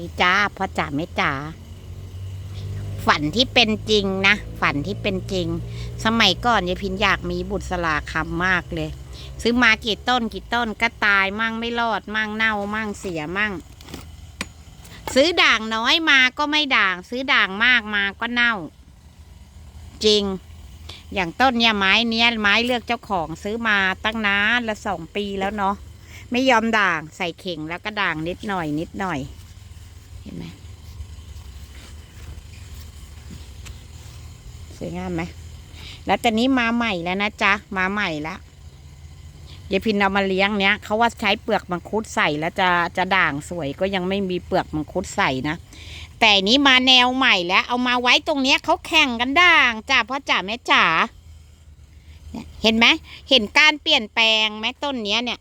ดีจ้าพ่อจ๋าแม่จ๋าฝันที่เป็นจริงนะ ฝันที่เป็นจริง สมัยก่อนยายพินอยากมีบุตรสลาคำมากเลย ซื้อมากี่ต้นกี่ต้นก็ตายมั่งไม่รอดมั่งเน่ามั่งเสียมั่ง ซื้อด่างน้อยมาก็ไม่ด่าง ซื้อด่างมากมาก็เน่า จริง อย่างต้นเนี่ยไม้เนี้ยไม้เลือกเจ้าของซื้อมาตั้งนานละสองปีแล้วเนาะไม่ยอมด่างใส่เข่งแล้วก็ด่างนิดหน่อยนิดหน่อย เห็นไหมสวยงามไหมแล้วตอนนี้มาใหม่แล้วนะจ๊ะ มาใหม่แล้วยายพินเอามาเลี้ยงเนี้ยเขาว่าใช้เปลือกมังคุดใส่แล้วจะจะด่างสวยก็ยังไม่มีเปลือกมังคุดใส่นะ แต่นี้มาแนวใหม่แล้ว เอามาไว้ตรงเนี้ยเขาแข่งกันด่างจ้าพ่อจ๋าแม่จ๋าเห็นไหมเห็นการเปลี่ยนแปลงไหมต้นเนี้ยเนี่ย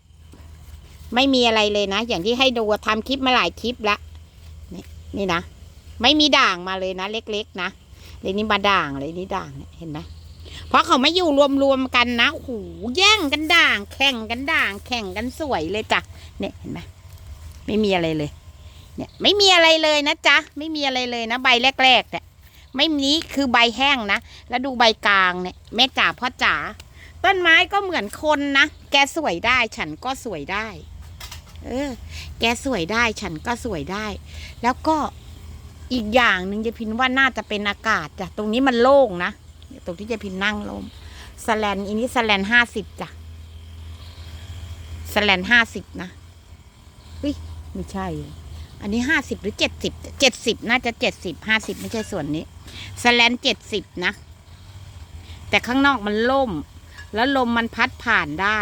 ไม่มีอะไรเลยนะ อย่างที่ให้ดูทำคลิปมาหลายคลิปแล้ว นี่นะ ไม่มีด่างมาเลยนะ เล็กๆนะเลยนี่มาด่างเลยนี่ด่างเห็นไหมเพราะเขาไม่อยู่รวมๆกันนะโอ้โหแย่งกันด่าง แข่งกันด่าง แข่งกันสวยเลยจ้ะเนี่ยเห็นไหมไม่มีอะไรเลย เนี่ย ไม่มีอะไรเลยนะจ๊ะไม่มีอะไรเลยนะ ใบแรก ๆ เนี่ย ไม่มีคือใบแห้งนะแล้วดูใบกลางเนี่ยแม่จ๋าพ่อจ๋าต้นไม้ก็เหมือนคนนะแกสวยได้ฉันก็สวยได้ เออ แกสวยได้ฉันก็สวยได้ แล้วก็อีกอย่างหนึ่งจะพินว่าน่าจะเป็นอากาศจ้ะตรงนี้มันโล่งนะตรงที่จะพินนั่งลมสแลนอันนี้สแลนห้าสิบจ้ะสแลนห้าสิบนะเฮ้ยไม่ใช่ อันนี้ห้าสิบหรือเจ็ดสิบเจ็ดสิบน่าจะเจ็ดสิบห้าสิบไม่ใช่ส่วนนี้สแลนเจ็ดสิบนะ แต่ข้างนอกมันล่ม แล้วลมมันพัดผ่านได้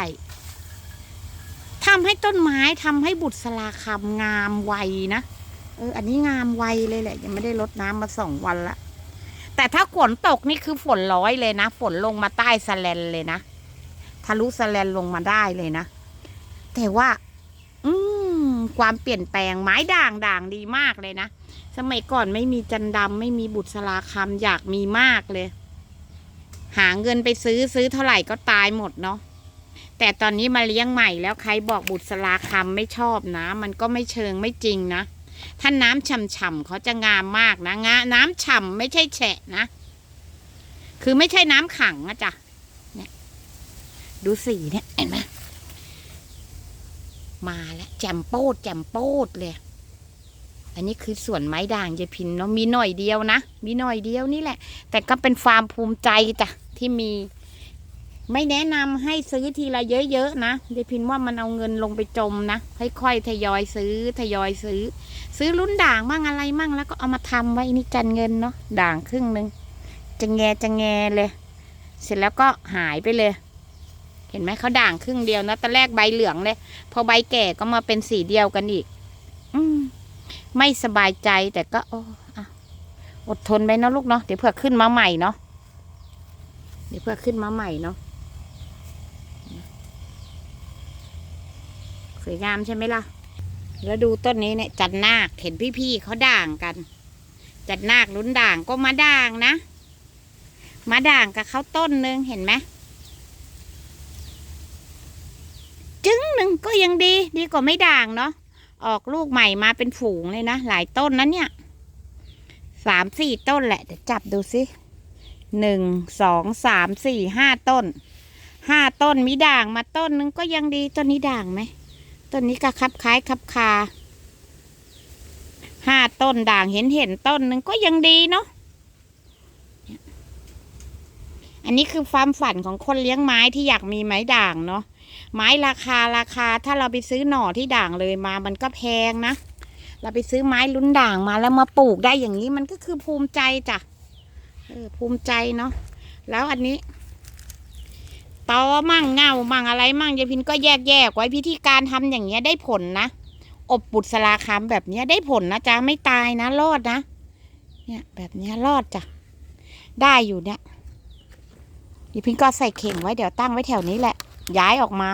ทำให้ต้นไม้ทำให้บุตรสลาคำงามไวนะเอออันนี้งามไวเลยแหละ ยังไม่ได้รดน้ำมาสองวันละแต่ถ้าฝนตกนี่คือฝนร้อยเลยนะ ฝนลงมาใต้สแลนเลยนะทะลุสแลนลงมาได้เลยนะ แต่ว่า อืมความเปลี่ยนแปลงไม้ด่างด่างดีมากเลยนะ สมัยก่อนไม่มีจันดำไม่มีบุตรสลาคำอยากมีมากเลย หาเงินไปซื้อซื้อเท่าไหร่ก็ตายหมดเนาะ แต่ตอนนี้มาเลี้ยงใหม่แล้วใครบอกบุตรสลาคำไม่ชอบนะ มันก็ไม่เชิงไม่จริงนะ ถ้าน้ำฉ่ำๆเขาจะงามมากนะงาน้ำฉ่ำไม่ใช่แฉะนะ คือไม่ใช่น้ำขังนะจ๊ะเนี่ยดูสีเนี่ยเห็นไหมมาแล้วแจมโป้ดแจมโป้ดเลย อันนี้คือสวนไม้ด่างยายพินเนาะมีหน่อยเดียวนะ มีหน่อยเดียวนี่แหละ แต่ก็เป็นความภูมิใจจ้ะที่มี ไม่แนะนำให้ซื้อทีละเยอะๆนะยายพินว่ามันเอาเงินลงไปจมนะค่อยๆทยอยซื้อทยอยซื้อ ซื้อรุ่นด่างมั่งอะไรมั่งแล้วก็เอามาทำไว้นี่กันเงินเนาะด่างครึ่งหนึ่งจะแงจะแงเลย เสร็จแล้วก็หายไปเลย เห็นไหมเขาด่างครึ่งเดียวนะตอนแรกใบเหลืองเลย พอใบแก่ก็มาเป็นสีเดียวกันอีก อืมไม่สบายใจแต่ก็โอ้อะอดทนไปเนาะลูกเนาะเดี๋ยวเผื่อขึ้นมาใหม่เนาะเดี๋ยวเผื่อขึ้นมาใหม่เนาะ สวยงามใช่ไหมล่ะ แล้วดูต้นนี้เนี่ยจันนาคเห็นพี่ๆเขาด่างกัน จันนาคลุ้นด่างก็มาด่างนะ มาด่างกับเขาต้นนึงเห็นไหมจึงหนึ่งก็ยังดี ดีกว่าไม่ด่างเนาะออกลูกใหม่มาเป็นฝูงเลยนะ หลายต้นนั้นเนี่ยสามสี่ต้นแหละเดี๋ยวจับดูสิหนึ่งสองสามสี่ห้าต้นห้าต้นมีด่างมาต้นนึงก็ยังดีต้นนี้ด่างไหม ต้นนี้ก็คับคล้ายคับคาห้าต้นด่างเห็นเห็นต้นหนึ่งก็ยังดีเนาะอันนี้คือความฝันของคนเลี้ยงไม้ที่อยากมีไม้ด่างเนาะไม้ราคาราคาถ้าเราไปซื้อหน่อที่ด่างเลยมามันก็แพงนะ เราไปซื้อไม้ลุ้นด่างมาแล้วมาปลูกได้อย่างนี้มันก็คือภูมิใจจ้ะเออภูมิใจเนาะแล้วอันนี้ ตอมั่งเงามั่งอะไรมั่งยายพินก็แยกแยกไว้พิธีการทำอย่างเงี้ยได้ผลนะ อบบุตสลาคำแบบเนี้ยได้ผลนะจ๊ะไม่ตายนะรอดนะ เนี่ยแบบเนี้ยรอดจ้ะได้อยู่เนี่ยยายพินก็ใส่เข่งไว้เดี๋ยวตั้งไว้แถวนี้แหละ ย้ายออกมา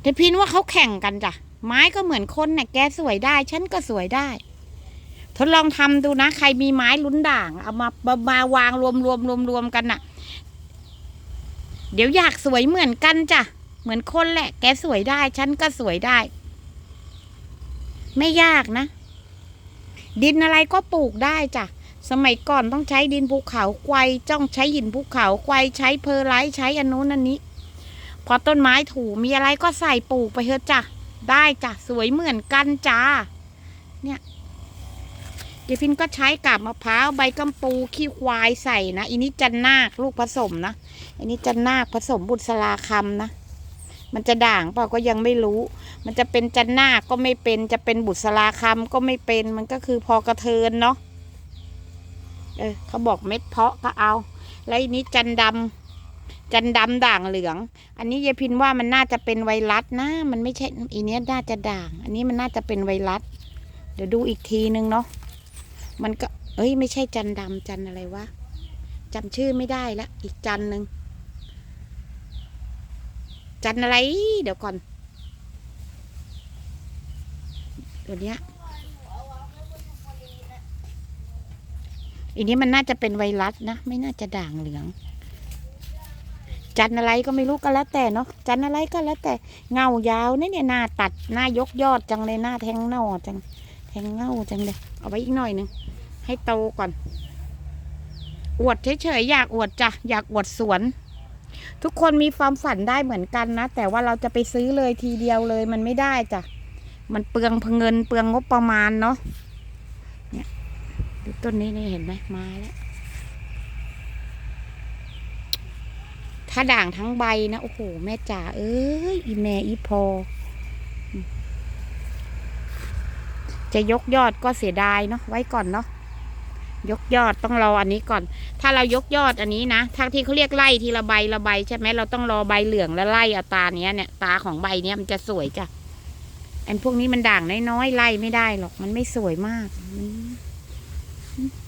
เดี๋ยวพินว่าเขาแข่งกันจ้ะไม้ก็เหมือนคนน่ะแกสวยได้ ฉันก็สวยได้ ทดลองทำดูนะ ใครมีไม้ลุ้นด่าง เอามามามาวางรวมรวมรวมรวมกันน่ะ เดี๋ยวอยากสวยเหมือนกันจ้ะ เหมือนคนแหละ แกสวยได้ ฉันก็สวยได้ ไม่ยากนะ ดินอะไรก็ปลูกได้จ้ะ สมัยก่อนต้องใช้ดินภูเขาไกวจ้องใช้หินภูเขาไกวใช้เพอร์ไลท์ใช้อันนู้นอันนี้ พอต้นไม้ถูมีอะไรก็ใส่ปลูกไปเถอะจ้ะ ได้จ้ะ สวยเหมือนกันจ้า เนี่ย ยายพินก็ใช้กับมะพร้าวใบกำปูขี้ควายใส่นะอันนี้จันนาคลูกผสมนะอันนี้จันนาคผสมบุษราคำนะ มันจะด่างเปล่าก็ยังไม่รู้ มันจะเป็นจันนาคก็ไม่เป็นจะเป็นบุษราคำก็ไม่เป็นมันก็คือพอกระเทินเนาะเออเขาบอกเม็ดเพาะก็เอา แล้วอันนี้จันดำจันดำด่างเหลือง อันนี้ยายพินว่ามันน่าจะเป็นไวรัสนะ มันไม่ใช่อีเนี้น่าจะด่าง อันนี้มันน่าจะเป็นไวรัส เดี๋ยวดูอีกทีนึงเนาะ มันก็ เอ้ย ไม่ใช่จันดำจันอะไรวะจำชื่อไม่ได้ละอีกจันหนึ่งจันอะไร เดี๋ยวก่อนเดี๋ยวนี้ยอันนี้มันน่าจะเป็นไวรัสนะ ไม่น่าจะด่างเหลือง จันอะไรก็ไม่รู้ก็แล้วแต่เนาะจันอะไรก็แล้วแต่เงายาวเนี่ยเนี่ยหน้าตัดหน้ายกยอดจังเลยหน้าแทงเน่าจัง ทงเง่าจังเลยเอาไว้อีกหน่อยหนึ่งให้โตก่อน อวดเฉยๆอยากอวดจ้ะอยากอวดสวน ทุกคนมีความฝันได้เหมือนกันนะ แต่ว่าเราจะไปซื้อเลยทีเดียวเลยมันไม่ได้จ้ะมันเปลืองเงินเปลืองงบประมาณเนาะเนี่ยดูต้นนี้นี่เห็นไหมมาแล้วถ้าด่างทั้งใบนะ โอ้โห แม่จ๋าเอ้ยอีแม่อีพอ จะยกยอดก็เสียดายเนาะไว้ก่อนเนาะยกยอดต้องรออันนี้ก่อน ถ้าเรายกยอดอันนี้นะทางที่เขาเรียกไล่ทีละใบละใบใช่ไหมเราต้องรอใบเหลืองแล้วไล่เอาตาเนี้ยเนี่ยตาของใบเนี้ยมันจะสวยจ้ะอันพวกนี้มันด่างน้อยๆไล่ไม่ได้หรอกมันไม่สวยมากมัน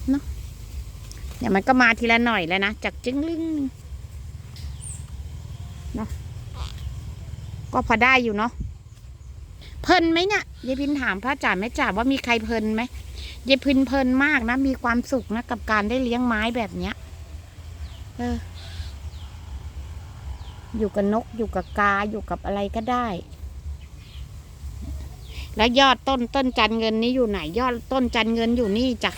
เนาะเนี่ยมันก็มาทีละหน่อยแล้วนะจากจึงลึงเนาะก็พอได้อยู่เนาะ เพลินไหมเนี่ยยายพินถามพระจ๋าแม่จ๋าว่ามีใครเพลินไหมยายพินเพลินมากนะ มีความสุขนะ กับการได้เลี้ยงไม้แบบเนี้ย เออ อยู่กับนกอยู่กับกาอยู่กับอะไรก็ได้ แล้วยอดต้นต้นจันเงินนี้อยู่ไหน ยอดต้นจันเงินอยู่นี่จ้ะ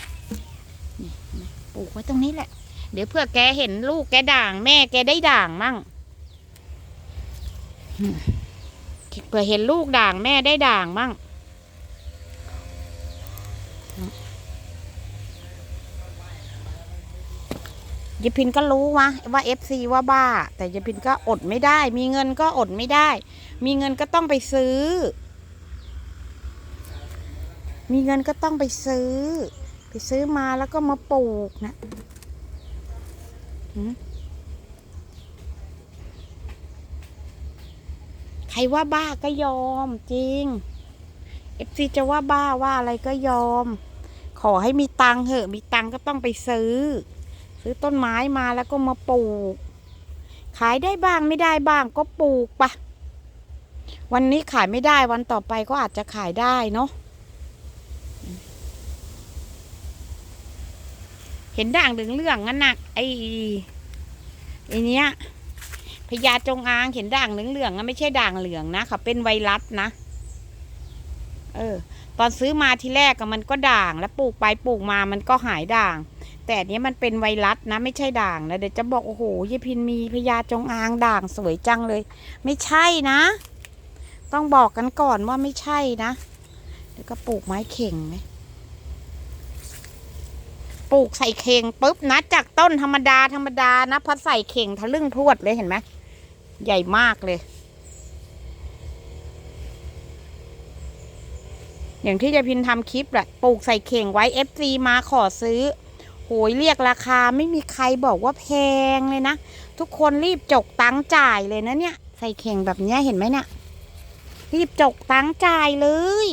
ปลูกไว้ตรงนี้แหละ เดี๋ยวเพื่อแกเห็นลูกแกด่าง แม่แกได้ด่างมั่ง เผื่อเห็นลูกด่างแม่ได้ด่างมั่งยพินก็รู้วะว่าเอฟซีว่าบ้า แต่ยายพินก็อดไม่ได้ มีเงินก็อดไม่ได้ มีเงินก็ต้องไปซื้อ มีเงินก็ต้องไปซื้อ ไปซื้อมาแล้วก็มาปลูกนะหืม ใครว่าบ้าก็ยอมจริงเอฟซีจะว่าบ้าว่าอะไรก็ยอม ขอให้มีตังค์เหอะ มีตังค์ก็ต้องไปซื้อ ซื้อต้นไม้มาแล้วก็มาปลูก ขายได้บ้างไม่ได้บ้างก็ปลูกปะวันนี้ขายไม่ได้วันต่อไปก็อาจจะขายได้เนาะเห็นด่างเหลืองๆงั้นนะไอ้ไอ้เนี้ย พญาจงอางเห็นด่างเหลืองๆอะไม่ใช่ด่างเหลืองนะเขาเป็นไวรัสนะ เออ ตอนซื้อมาทีแรกมันก็ด่าง แล้วปลูกไปปลูกมามันก็หายด่าง แต่อันเนี้ยมันเป็นไวรัสนะ ไม่ใช่ด่างนะเดี๋ยวจะบอกโอ้โหยายพินมีพญาจงอางด่างสวยจังเลย ไม่ใช่นะ ต้องบอกกันก่อนว่าไม่ใช่นะเดี๋ยวก็ปลูกไม้เข่งไหมปลูกใส่เข่งปุ๊บนะจากต้นธรรมดาธรรมดานะพอใส่เข่งทะลึ่งพรวดเลยเห็นไหม ใหญ่มากเลย อย่างที่ยาพินทำคลิปแหละปลูกใส่เข่งไว้ FC มาขอซื้อ โหยเรียกราคาไม่มีใครบอกว่าแพงเลยนะ ทุกคนรีบจกตังค์จ่ายเลยนะเนี่ย ใส่เข่งแบบเนี้ยเห็นไหมเนี่ยรีบจกตังค์จ่ายเลย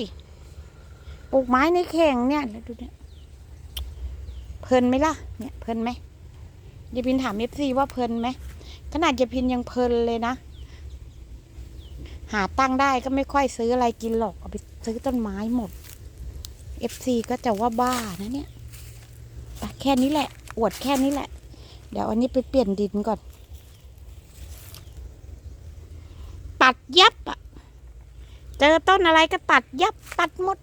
ปลูกไม้ในเข่งเนี่ยดูเนี่ยเพลินไหมล่ะ เนี่ยเพลินไหมยายพินถาม FC ว่าเพลินไหม นาดยายพินยังเพลินเลยนะ หาตั้งได้ก็ไม่ค่อยซื้ออะไรกินหรอก เอาไปซื้อต้นไม้หมด FC ก็จะว่าบ้านะเนี่ยอ่แค่นี้แหละ อวดแค่นี้แหละ เดี๋ยวอันนี้ไปเปลี่ยนดินก่อน ตัดยับอะเจอต้นอะไรก็ตัดยับ ตัดหมด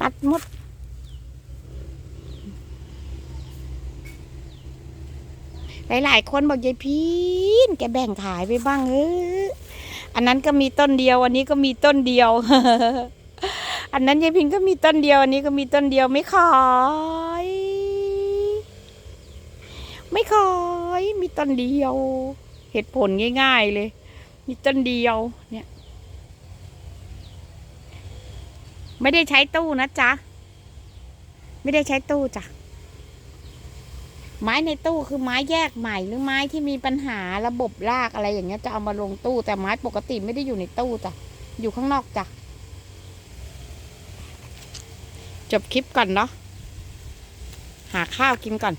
ตัดหมด หลายๆคนบอกยายพีนแกแบ่งขายไปบ้างเอออันนั้นก็มีต้นเดียว อันนี้ก็มีต้นเดียว อันนั้นยายพินก็มีต้นเดียว อันนี้ก็มีต้นเดียวไม่ขายไม่ขายมีต้นเดียว เหตุผลง่าย ๆเลย มีต้นเดียว เนี่ย ไม่ได้ใช้ตู้นะจ๊ะ ไม่ได้ใช้ตู้จ้ะ ไม้ในตู้คือไม้แยกใหม่หรือไม้ที่มีปัญหาระบบรากอะไรอย่างเงี้ยจะเอามาลงตู้ แต่ไม้ปกติไม่ได้อยู่ในตู้จ้ะอยู่ข้างนอกจ้ะจบคลิปก่อนเนาะหาข้าวกินก่อน